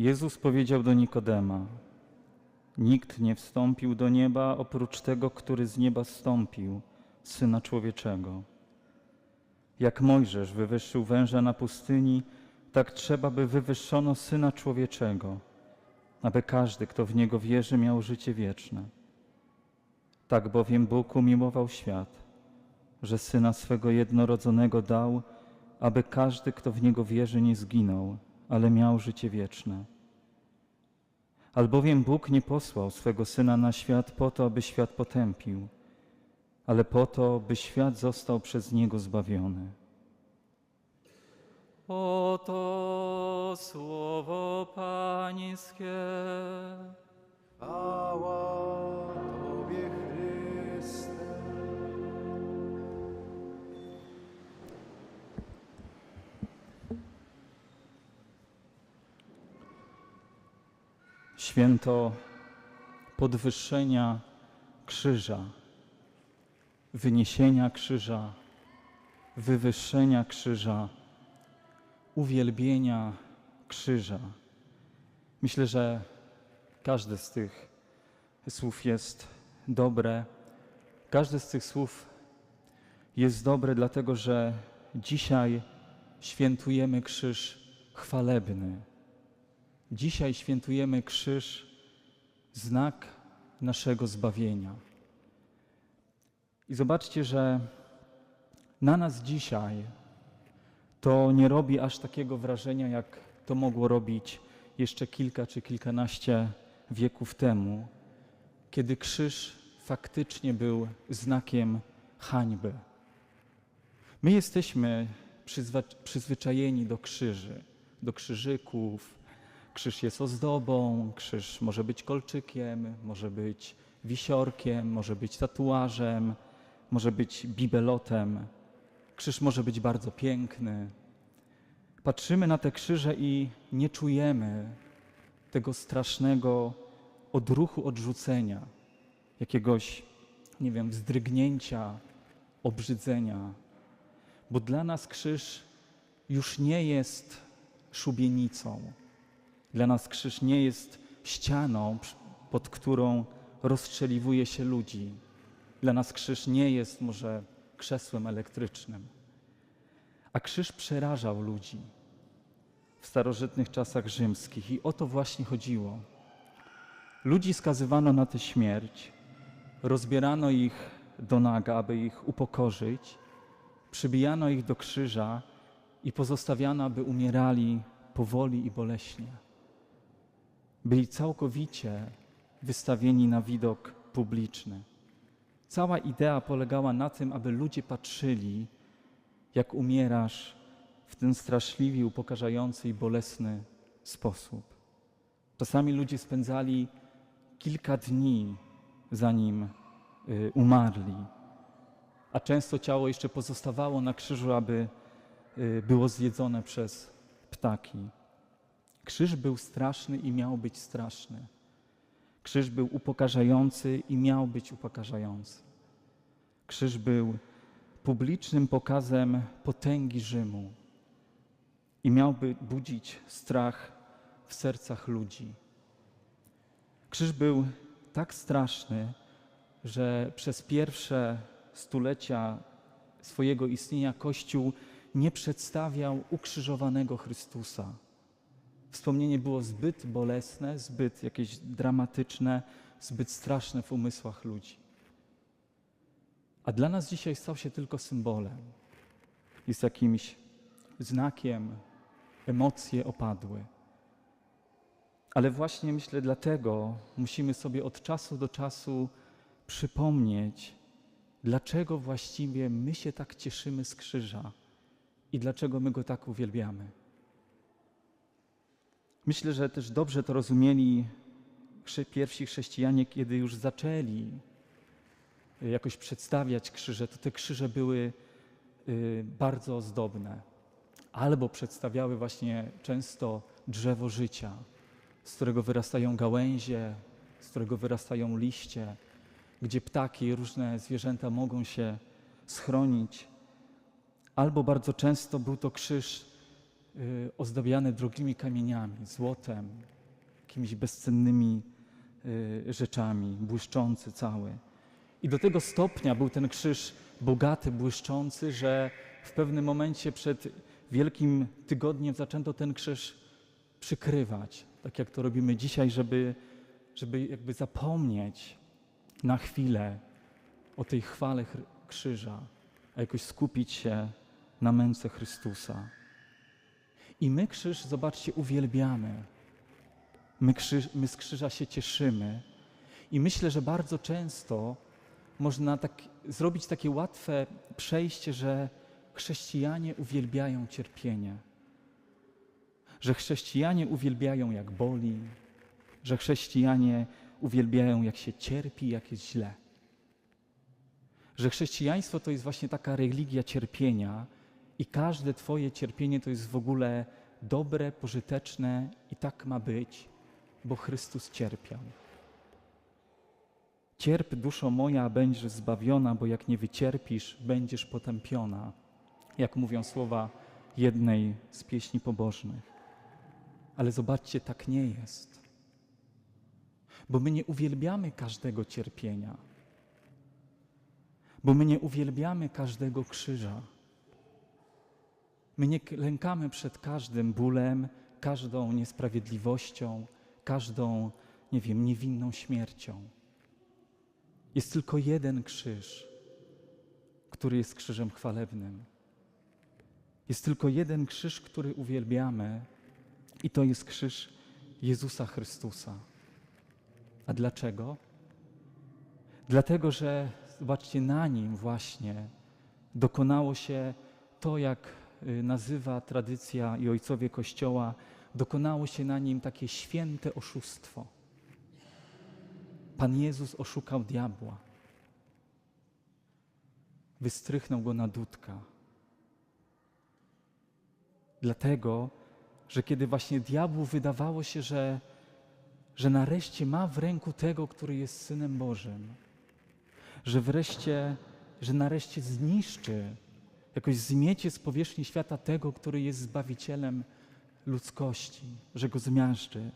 Jezus powiedział do Nikodema: Nikt nie wstąpił do nieba oprócz tego, który z nieba zstąpił, syna człowieczego. Jak Mojżesz wywyższył węża na pustyni, tak trzeba by wywyższono syna człowieczego, aby każdy, kto w niego wierzy, miał życie wieczne. Tak bowiem Bóg umiłował świat, że syna swego jednorodzonego dał, aby każdy, kto w niego wierzy, nie zginął, ale miał życie wieczne. Albowiem Bóg nie posłał swego Syna na świat po to, aby świat potępił, ale po to, by świat został przez Niego zbawiony. Oto słowo Pańskie. Chwała Święto podwyższenia krzyża, wyniesienia krzyża, wywyższenia krzyża, uwielbienia krzyża. Myślę, że każde z tych słów jest dobre. Każde z tych słów jest dobre, dlatego że dzisiaj świętujemy krzyż chwalebny. Dzisiaj świętujemy krzyż, znak naszego zbawienia. I zobaczcie, że na nas dzisiaj to nie robi aż takiego wrażenia, jak to mogło robić jeszcze kilka czy kilkanaście wieków temu, kiedy krzyż faktycznie był znakiem hańby. My jesteśmy przyzwyczajeni do krzyży, do krzyżyków, Krzyż jest ozdobą, krzyż może być kolczykiem, może być wisiorkiem, może być tatuażem, może być bibelotem. Krzyż może być bardzo piękny. Patrzymy na te krzyże i nie czujemy tego strasznego odruchu odrzucenia, jakiegoś, nie wiem, wzdrygnięcia, obrzydzenia, bo dla nas krzyż już nie jest szubienicą. Dla nas krzyż nie jest ścianą, pod którą rozstrzeliwuje się ludzi. Dla nas krzyż nie jest może krzesłem elektrycznym. A krzyż przerażał ludzi w starożytnych czasach rzymskich i o to właśnie chodziło. Ludzi skazywano na tę śmierć, rozbierano ich do naga, aby ich upokorzyć, przybijano ich do krzyża i pozostawiano, aby umierali powoli i boleśnie byli całkowicie wystawieni na widok publiczny. Cała idea polegała na tym, aby ludzie patrzyli, jak umierasz w ten straszliwy, upokarzający i bolesny sposób. Czasami ludzie spędzali kilka dni, zanim y, umarli, a często ciało jeszcze pozostawało na krzyżu, aby y, było zjedzone przez ptaki. Krzyż był straszny i miał być straszny. Krzyż był upokarzający i miał być upokarzający. Krzyż był publicznym pokazem potęgi Rzymu i miałby budzić strach w sercach ludzi. Krzyż był tak straszny, że przez pierwsze stulecia swojego istnienia Kościół nie przedstawiał ukrzyżowanego Chrystusa. Wspomnienie było zbyt bolesne, zbyt jakieś dramatyczne, zbyt straszne w umysłach ludzi. A dla nas dzisiaj stał się tylko symbolem. Jest jakimś znakiem, emocje opadły. Ale właśnie myślę, dlatego musimy sobie od czasu do czasu przypomnieć, dlaczego właściwie my się tak cieszymy z krzyża i dlaczego my go tak uwielbiamy. Myślę, że też dobrze to rozumieli pierwsi chrześcijanie, kiedy już zaczęli y, jakoś przedstawiać krzyże, to te krzyże były y, bardzo ozdobne. Albo przedstawiały właśnie często drzewo życia, z którego wyrastają gałęzie, z którego wyrastają liście, gdzie ptaki i różne zwierzęta mogą się schronić. Albo bardzo często był to krzyż y, ozdabiany drogimi kamieniami, złotem, jakimiś bezcennymi y, rzeczami, błyszczący cały. I do tego stopnia był ten krzyż bogaty, błyszczący, że w pewnym momencie przed Wielkim Tygodniem zaczęto ten krzyż przykrywać, tak jak to robimy dzisiaj, żeby, żeby jakby zapomnieć na chwilę o tej chwale krzyża, a jakoś skupić się na męce Chrystusa. I my krzyż, zobaczcie, uwielbiamy. My, krzyż, my z krzyża się cieszymy. I myślę, że bardzo często można tak, zrobić takie łatwe przejście, że chrześcijanie uwielbiają cierpienie. Że chrześcijanie uwielbiają, jak boli, że chrześcijanie uwielbiają, jak się cierpi, jak jest źle. Że chrześcijaństwo to jest właśnie taka religia cierpienia i każde Twoje cierpienie to jest w ogóle dobre, pożyteczne i tak ma być, bo Chrystus cierpiał. Cierp, duszo moja, będziesz zbawiona, bo jak nie wycierpisz, będziesz potępiona, jak mówią słowa jednej z pieśni pobożnych. Ale zobaczcie, tak nie jest. Bo my nie uwielbiamy każdego cierpienia, bo my nie uwielbiamy każdego krzyża. My nie lękamy przed każdym bólem, każdą niesprawiedliwością, każdą, nie wiem, niewinną śmiercią. Jest tylko jeden krzyż, który jest krzyżem chwalebnym. Jest tylko jeden krzyż, który uwielbiamy, i to jest krzyż Jezusa Chrystusa. A dlaczego? Dlatego, że zobaczcie, na nim właśnie dokonało się to, jak nazywa tradycja i ojcowie Kościoła, dokonało się na nim takie święte oszustwo. Pan Jezus oszukał diabła. Wystrychnął go na dudka. Dlatego, że kiedy właśnie diabłu wydawało się, że, że nareszcie ma w ręku tego, który jest Synem Bożym, że wreszcie, że nareszcie zniszczy, jakoś zmiecie z powierzchni świata tego, który jest Zbawicielem ludzkości, że go zmiażdży,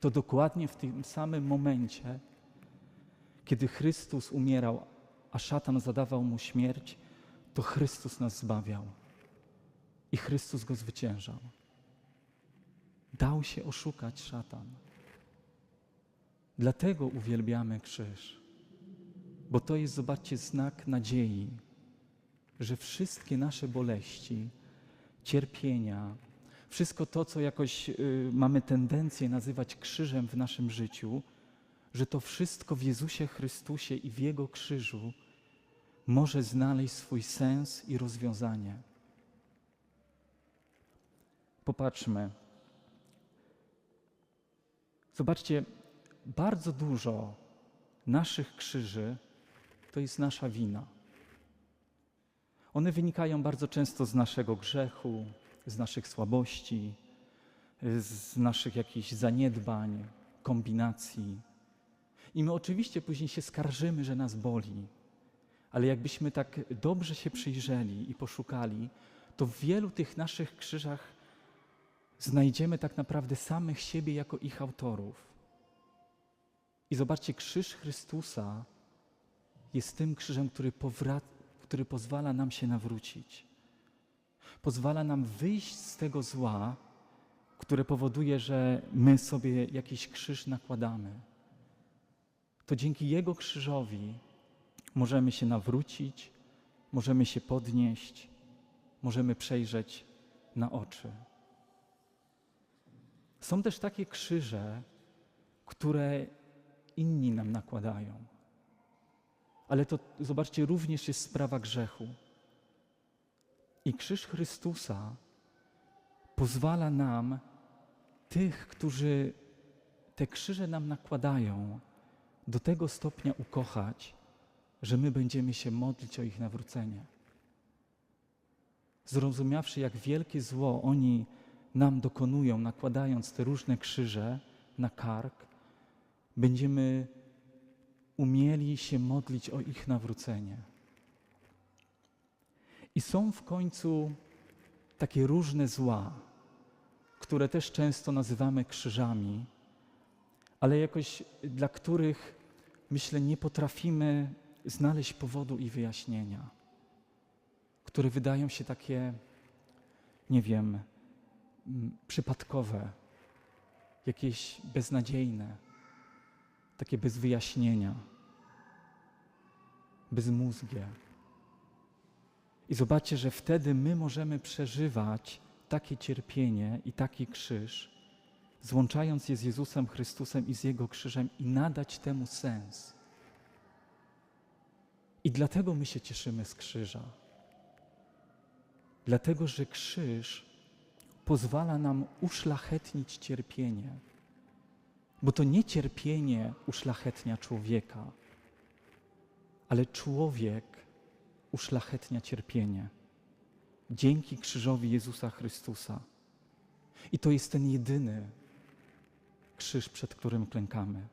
to dokładnie w tym samym momencie, kiedy Chrystus umierał, a szatan zadawał mu śmierć, to Chrystus nas zbawiał i Chrystus go zwyciężał. Dał się oszukać szatan. Dlatego uwielbiamy krzyż, bo to jest, zobaczcie, znak nadziei, że wszystkie nasze boleści, cierpienia, wszystko to, co jakoś y, mamy tendencję nazywać krzyżem w naszym życiu, że to wszystko w Jezusie Chrystusie i w Jego krzyżu może znaleźć swój sens i rozwiązanie. Popatrzmy. Zobaczcie, bardzo dużo naszych krzyży to jest nasza wina. One wynikają bardzo często z naszego grzechu, z naszych słabości, z naszych jakichś zaniedbań, kombinacji. I my oczywiście później się skarżymy, że nas boli, ale jakbyśmy tak dobrze się przyjrzeli i poszukali, to w wielu tych naszych krzyżach znajdziemy tak naprawdę samych siebie jako ich autorów. I zobaczcie, krzyż Chrystusa jest tym krzyżem, który, powra- który pozwala nam się nawrócić. Pozwala nam wyjść z tego zła, które powoduje, że my sobie jakiś krzyż nakładamy. To dzięki Jego krzyżowi możemy się nawrócić, możemy się podnieść, możemy przejrzeć na oczy. Są też takie krzyże, które inni nam nakładają. Ale to, zobaczcie, również jest sprawa grzechu. I krzyż Chrystusa pozwala nam tych, którzy te krzyże nam nakładają, do tego stopnia ukochać, że my będziemy się modlić o ich nawrócenie. Zrozumiawszy, jak wielkie zło oni nam dokonują, nakładając te różne krzyże na kark, będziemy umieli się modlić o ich nawrócenie. I są w końcu takie różne zła, które też często nazywamy krzyżami, ale jakoś dla których, myślę, nie potrafimy znaleźć powodu i wyjaśnienia, które wydają się takie, nie wiem, mm, przypadkowe, jakieś beznadziejne, takie bez wyjaśnienia, bezmózgie. I zobaczcie, że wtedy my możemy przeżywać takie cierpienie i taki krzyż, złączając je z Jezusem Chrystusem i z Jego krzyżem i nadać temu sens. I dlatego my się cieszymy z krzyża. Dlatego, że krzyż pozwala nam uszlachetnić cierpienie. Bo to nie cierpienie uszlachetnia człowieka, ale człowiek uszlachetnia cierpienie dzięki krzyżowi Jezusa Chrystusa. I to jest ten jedyny krzyż, przed którym klękamy.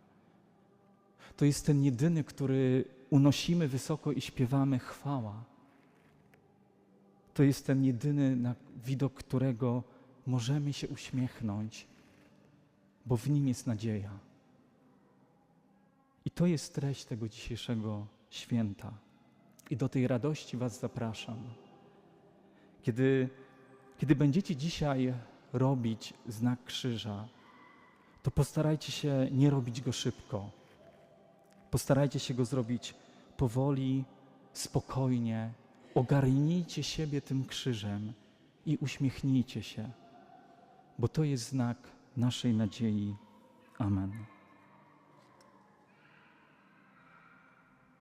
To jest ten jedyny, który unosimy wysoko i śpiewamy chwała. To jest ten jedyny, na widok którego możemy się uśmiechnąć, bo w nim jest nadzieja. I to jest treść tego dzisiejszego święta. I do tej radości Was zapraszam. Kiedy, kiedy będziecie dzisiaj robić znak krzyża, to postarajcie się nie robić go szybko. Postarajcie się go zrobić powoli, spokojnie. Ogarnijcie siebie tym krzyżem i uśmiechnijcie się, bo to jest znak naszej nadziei. Amen.